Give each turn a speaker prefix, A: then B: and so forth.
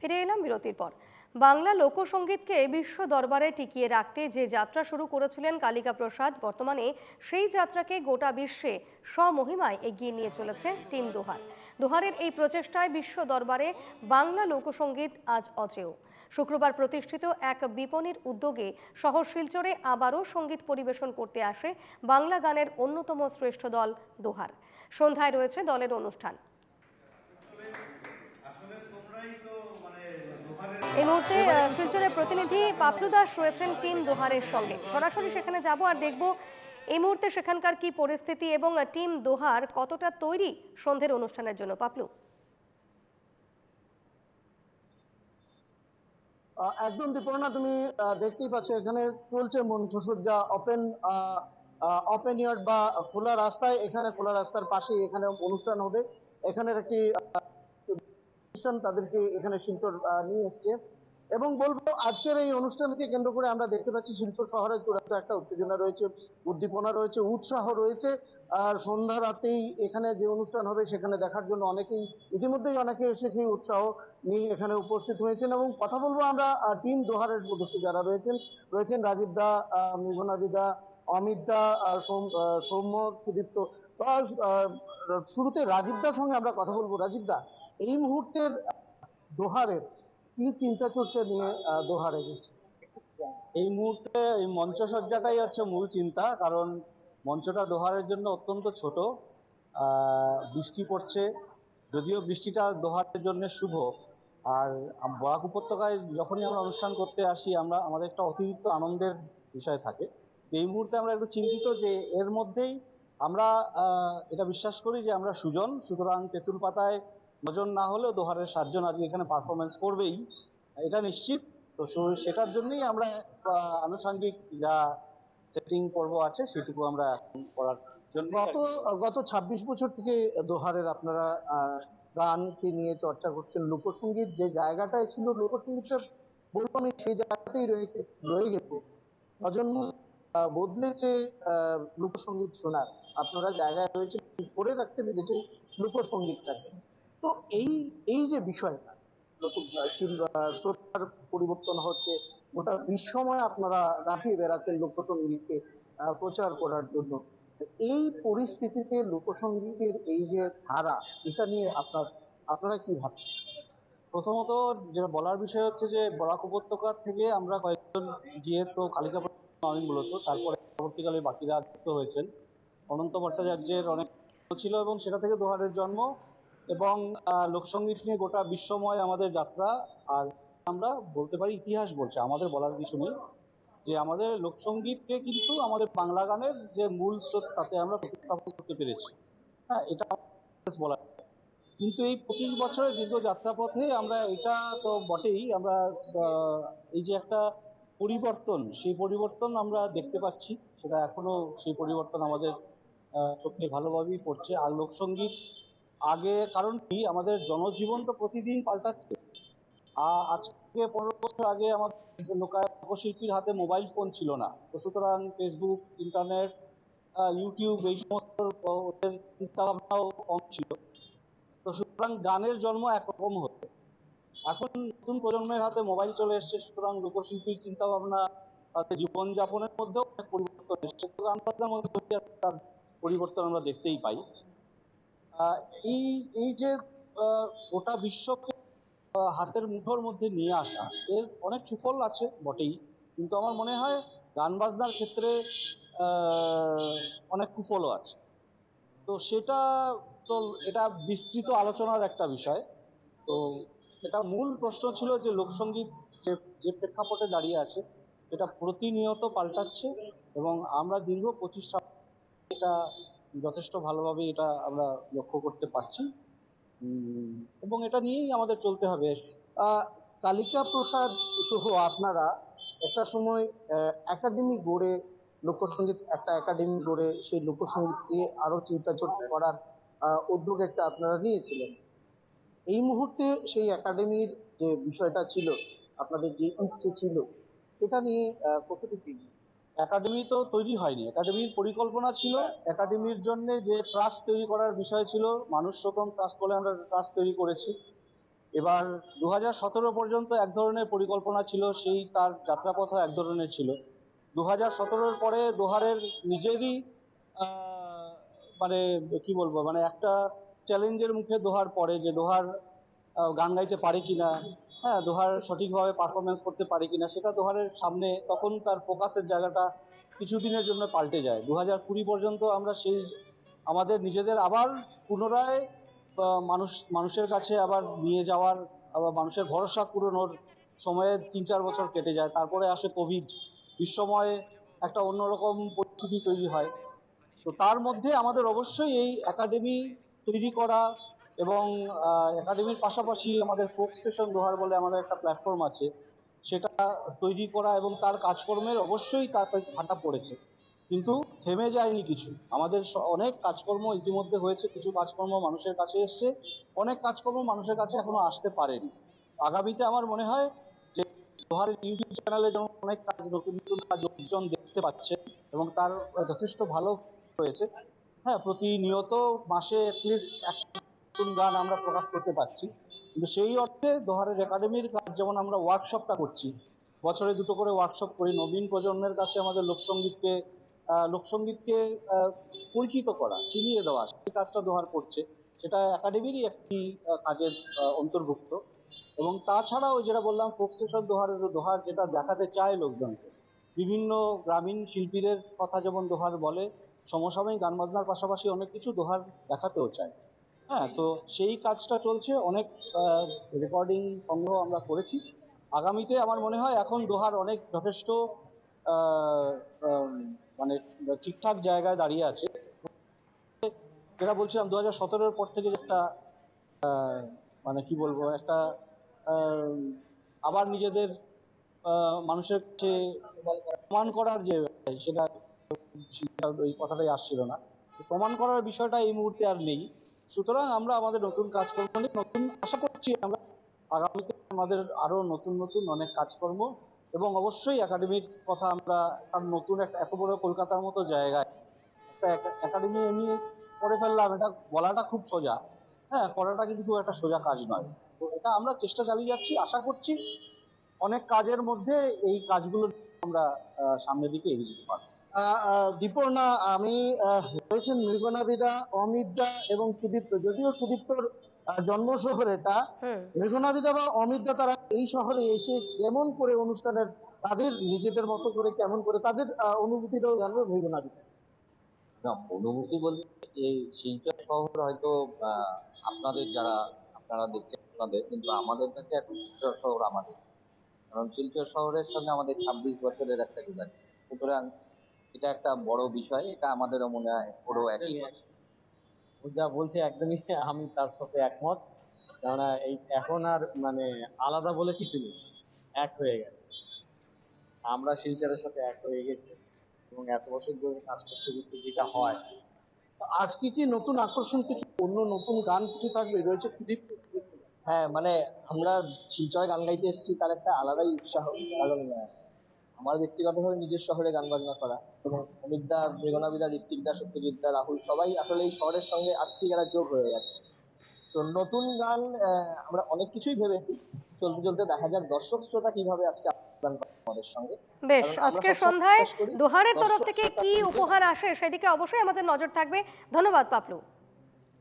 A: ফিরে এলাম বিরতির পর। বাংলা লোকসঙ্গীতকে বিশ্ব দরবারে টিকিয়ে রাখতে যে যাত্রা শুরু করেছিলেন কালিকা প্রসাদ বর্তমানে সেই যাত্রাকে গোটা বিশ্বে স্বমহিমায় এগিয়ে নিয়ে চলেছে টিম দোহার। দোহারের এই প্রচেষ্টায় বিশ্ব দরবারে বাংলা লোকসঙ্গীত আজ অজেয়। শুক্রবার প্রতিষ্ঠিত এক বিপণীর উদ্যোগে শহর শিলচরে আবারও সংগীত পরিবেশন করতে আসে বাংলা গানের অন্যতম শ্রেষ্ঠ দল দোহার। সন্ধ্যায় রয়েছে দলের অনুষ্ঠান। এই মুহূর্তে শিলচরের প্রতিনিধি পাপলু দাস রয়েছেন টিম দোহারের সঙ্গে। সরাসরি সেখানে যাব আর দেখব এই মুহূর্তে সেখানকার কি পরিস্থিতি এবং টিম দোহার কতটা তৈরি অনুষ্ঠানের জন্য। পাপলু।
B: একদম দীপর্ণা তুমি দেখতেই পাচ্ছ এখানে চলছে ওপেন ওপেন ইয়ার্ড বা খোলা রাস্তায়। এখানে খোলা রাস্তার পাশেই এখানে অনুষ্ঠান হবে। এখানের একটি অনুষ্ঠান তাদেরকে এখানে শিলচর নিয়ে এসছে। এবং বলব, আজকের এই অনুষ্ঠানকে কেন্দ্র করে আমরা দেখতে পাচ্ছি শিলচর শহরে চূড়ান্ত একটা উত্তেজনা রয়েছে, উদ্দীপনা রয়েছে, উৎসাহ রয়েছে। আর সন্ধ্যা রাতেই এখানে যে অনুষ্ঠান হবে সেখানে দেখার জন্য অনেকেই, ইতিমধ্যেই অনেকে এসে সেই উৎসাহ নিয়ে এখানে উপস্থিত হয়েছেন। এবং কথা বলব আমরা টিম দোহারের সদস্য যারা রয়েছেন রয়েছেন রাজীব দা মেঘনাদি দা অমিত দা সৌম্য, সুদীপ্ত। শুরুতে রাজীব দার সঙ্গে আমরা কথা বলব। রাজীব দা এই মুহূর্তের দোহারের কি চিন্তা চর্চা নিয়ে দোহারে গেছে
C: এই মুহূর্তে এই মঞ্চসজ্জাটাই হচ্ছে মূল চিন্তা, কারণ মঞ্চটা দোহারের জন্য অত্যন্ত ছোট। বৃষ্টি পড়ছে। যদিও বৃষ্টিটা দোহারের জন্য শুভ, আর বরাক উপত্যকায় যখনই আমরা অনুষ্ঠান করতে আসি, আমরা, আমাদের একটা অতিরিক্ত আনন্দের বিষয় থাকে। এই মুহূর্তে আমরা একটু চিন্তিত যে এর মধ্যেই আমরা এটা বিশ্বাস করি যে আমরা সুজন সুতরাং তেঁতুল পাতায় নজন না হলেও দোহারের সাতজন আজকে এখানে পারফরমেন্স করবেই এটা নিশ্চিত। তো সেটার জন্যই আমরা আনুষঙ্গিক যা সেটিং পর্ব আছে সেটুকু আমরা করার জন্য
B: গত গত ছাব্বিশ বছর থেকে দোহারের আপনারা গানকে নিয়ে চর্চা করছেন। লোকসঙ্গীত যে জায়গাটায় ছিল লোকসঙ্গীতটা বলব আমি সেই জায়গাতেই রয়ে রয়ে গেছে। আহ, বদলেছে আহ, লোকসঙ্গীত শোনার আপনারা জায়গায় রয়েছে ধরে রাখতে পেরেছেন লোকসঙ্গীতটাকে তো এই এই যে বিষয়টা শ্রোতার পরিবর্তন হচ্ছে গোটা বিশ্বময় আপনারা লাফিয়ে বেড়াচ্ছেন লোকসঙ্গীতকে প্রচার করার জন্য। এই পরিস্থিতিতে লোকসঙ্গীতের এই যে ধারা এটা নিয়ে আপনার আপনারা কি ভাবছেন?
C: প্রথমত যেটা বলার বিষয় হচ্ছে যে বরাক উপত্যকা থেকে আমরা কয়েকজন গিয়ে তো কালিকা আমি মূলত, তারপরে পরবর্তীকালে বাকিরা যুক্ত হয়েছেন। অনন্ত ভট্টাচার্যের অনেক ছিল এবং সেটা থেকে দোহারের জন্ম এবং লোকসঙ্গীত নিয়ে গোটা বিশ্বময় আমাদের যাত্রা। আর আমরা বলতে পারি ইতিহাস বলছে, আমাদের বলার কিছু নেই। যে আমাদের লোকসঙ্গীতকে কিন্তু আমাদের বাংলা গানের যে মূল স্রোত, তাতে আমরা প্রতিস্থাপন করতে পেরেছি। হ্যাঁ এটা বলা। কিন্তু এই পঁচিশ বছরের দীর্ঘ যাত্রাপথে আমরা, এটা তো বটেই। আমরা এই যে একটা পরিবর্তন, সেই পরিবর্তন আমরা দেখতে পাচ্ছি। সেটা এখনও সেই পরিবর্তন আমাদের চোখে ভালোভাবেই পড়ছে। আর লোকসঙ্গীত আগে, কারণ কি? আমাদের জনজীবন তো প্রতিদিন পাল্টাচ্ছে। আর আজকে পনেরো বছর আগে আমাদের লোকশিল্পীর হাতে মোবাইল ফোন ছিল না। তো সুতরাং ফেসবুক, ইন্টারনেট ইউটিউব, এই সমস্ত ওদের চিন্তা ভাবনাও কম ছিল। তো সুতরাং গানের জন্ম একরকম হতো এখন নতুন প্রজন্মের হাতে মোবাইল চলে এসছে, সুতরাং লোকশিল্পীর চিন্তা ভাবনা তাদের জীবনযাপনের মধ্যেও অনেক পরিবর্তন এসছে। তো মধ্যে তার পরিবর্তন আমরা দেখতেই পাই এই এই যে গোটা বিশ্বকে হাতের মুঠোর মধ্যে নিয়ে আসা, এর অনেক সুফল আছে বটেই। কিন্তু আমার মনে হয় গান বাজনার ক্ষেত্রে অনেক কুফলও আছে। তো সেটা তো, এটা বিস্তৃত আলোচনার একটা বিষয়। তো এটা মূল প্রশ্ন ছিল যে লোকসঙ্গীত যে যে প্রেক্ষাপটে দাঁড়িয়ে আছে, এটা প্রতিনিয়ত পাল্টাচ্ছে এবং আমরা দীর্ঘ পঁচিশ এটা যথেষ্ট ভালোভাবে এটা আমরা লক্ষ্য করতে পারছি। এবং এটা নিয়েই আমাদের চলতে হবে।
B: কালিকা প্রসাদ সহ আপনারা একটা সময় একাডেমি গড়ে লোকসঙ্গীত একটা একাডেমি গড়ে সেই লোকসঙ্গীতকে আরও চিন্তা করার উদ্যোগ একটা আপনারা নিয়েছিলেন। এই মুহূর্তে সেই একাডেমির যে বিষয়টা ছিল, আপনাদের যে ইচ্ছে ছিল, সেটা নিয়ে কতটুকু
C: একাডেমি তো তৈরি হয়নি। একাডেমির পরিকল্পনা ছিল একাডেমির জন্য যে ট্রাস্ট তৈরি করার বিষয় ছিল, মানুষ রকম ট্রাস্ট বলে আমরা ট্রাস্ট তৈরি করেছি। এবার দু হাজার সতেরো পর্যন্ত এক ধরনের পরিকল্পনা ছিল, সেই তার যাত্রাপথও এক ধরনের ছিল। দু হাজার পরে দোহারের নিজেরই মানে কি বলব মানে একটা চ্যালেঞ্জের মুখে দোহার পড়ে যে দোহার গান গাইতে পারে কিনা হ্যাঁ দোহার সঠিকভাবে পারফরমেন্স করতে পারে কিনা, সেটা দোহারের সামনে তখন তার ফোকাসের জায়গাটা কিছুদিনের জন্য পাল্টে যায়। দু হাজার কুড়ি পর্যন্ত আমরা সেই, আমাদের নিজেদের আবার পুনরায় মানুষ, মানুষের কাছে আবার নিয়ে যাওয়ার, আবার মানুষের ভরসা কুড়োনোর সময়ে তিন চার বছর কেটে যায়। তারপরে আসে কোভিড বিশ্বময় একটা অন্যরকম পরিস্থিতি তৈরি হয়। তো তার মধ্যে আমাদের অবশ্যই এই একাডেমি তৈরি করা এবং একাডেমির পাশাপাশি আমাদের ফোক স্টেশন দোহার বলে আমাদের একটা প্ল্যাটফর্ম আছে। সেটা তৈরি করা এবং তার কাজকর্মের অবশ্যই তার ভাটা পড়েছে। কিন্তু থেমে যায়নি কিছু। আমাদের অনেক কাজকর্ম ইতিমধ্যে হয়েছে, কিছু কাজকর্ম মানুষের কাছে এসছে, অনেক কাজকর্ম মানুষের কাছে এখনও আসতে পারেনি। আগামীতে আমার মনে হয় যে দোহারের ইউটিউব চ্যানেলে যেমন অনেক কাজ, নতুন নতুন কাজ লোকজন দেখতে পাচ্ছে এবং তার যথেষ্ট ভালো হয়েছে। হ্যাঁ প্রতিনিয়ত মাসে অ্যাটলিস্ট একটা নতুন গান আমরা প্রকাশ করতে পারছি। কিন্তু সেই অর্থে দোহারের একাডেমির কাজ, যেমন আমরা ওয়ার্কশপটা করছি, বছরে দুটো করে ওয়ার্কশপ করি। নবীন প্রজন্মের কাছে আমাদের লোকসঙ্গীতকে লোকসঙ্গীতকে পরিচিত করা, চিনিয়ে দেওয়া, সেই কাজটা দোহার করছে। সেটা একাডেমিরই একটি কাজের অন্তর্ভুক্ত। এবং তাছাড়াও যেটা বললাম ফোক স্টেশন দোহারের, দোহার যেটা দেখাতে চায় লোকজনকে। বিভিন্ন গ্রামীণ শিল্পীদের কথা যেমন দোহার বলে সমসাময়িক গান বাজনার পাশাপাশি অনেক কিছু দোহার দেখাতেও চায়। হ্যাঁ তো সেই কাজটা চলছে, অনেক রেকর্ডিং সংগ্রহ আমরা করেছি। আগামীতে আমার মনে হয় এখন দোহার অনেক যথেষ্ট মানে ঠিকঠাক জায়গায় দাঁড়িয়ে আছে। যেটা বলছিলাম, দু হাজার সতেরোর পর থেকে একটা মানে কি বলব, একটা আবার নিজেদের মানুষের প্রমাণ করার যে সেটা ওই কথাটাই আসছিল না। প্রমাণ করার বিষয়টা এই মুহূর্তে আর নেই। সুতরাং আমরা আমাদের নতুন কাজকর্ম নিয়ে নতুন আশা করছি আমরা আগামীতে আমাদের আরও নতুন নতুন অনেক কাজকর্ম এবং অবশ্যই একাডেমির কথা আমরা তার নতুন একটা, এত বড় কলকাতার মতো জায়গায় একটা একাডেমি এমনি করে ফেললাম, এটা বলাটা খুব সোজা। হ্যাঁ করাটা কিন্তু খুব একটা সোজা কাজ নয়। তো এটা আমরা চেষ্টা চালিয়ে যাচ্ছি, আশা করছি অনেক কাজের মধ্যে এই কাজগুলো আমরা সামনের দিকে এগিয়ে যেতে পারব।
B: দীপর্ণা আমি রয়েছেন মৃগনাবিদা অমিতদা এবং সুদীপ্ত। যদিও সুদীপ্তর জন্ম শহর এটা মৃগনাবিদা বা অমিতদা তারা এই শহরে এসে কেমন করে অনুষ্ঠানের তাদের নিজেদের মতো করে কেমন করে তাদের অনুভূতিটাও জানব মৃগনাবিদা
D: না অনুভূতি বলতে এই শিলচর শহর হয়তো আহ, আপনাদের যারা আপনারা দেখছেন আপনাদের কিন্তু আমাদের কাছে এখন শিলচর শহর আমাদের। কারণ শিলচর শহরের সঙ্গে আমাদের ছাব্বিশ বছরের একটা যোগাযোগ। সুতরাং এটা একটা বড় বিষয় এটা আমাদেরও মনে হয় পুরো একই
E: ও যা বলছে একদমই আমি তার সাথে একমত। কেননা এই এখন আর মানে আলাদা বলে কিছু নেই এক হয়ে গেছে। আমরা শিলচরের সাথে এক হয়ে গেছি এবং এত বছর ধরে কাজ করতে করতে যেটা হয়।
B: আজকে কি নতুন আকর্ষণ কিছু অন্য নতুন গান কিছু থাকবে? রয়েছে সুদীপ্ত
E: হ্যাঁ মানে আমরা শিলচরে গান গাইতে এসেছি তার একটা আলাদাই উৎসাহ। কারণ আমার ব্যক্তিগতভাবে নিজের শহরে গান বাজনা করা এবং অমিতদা বেগনাবিদা ঋত্বিকদা সত্যজিৎদা রাহুল সবাই আসলে এই শহরের সঙ্গে আত্মিক একটা যোগ হয়ে গেছে। তো নতুন গান আহ, আমরা অনেক কিছুই ভেবেছি। চলতে চলতে দেখা যাক দর্শক শ্রোতা কীভাবে আজকে আমাদের সঙ্গে।
A: বেশ আজকে সন্ধ্যায় দোহারের তরফ থেকে কি উপহার আসে সেদিকে অবশ্যই আমাদের নজর থাকবে। ধন্যবাদ পাপলু।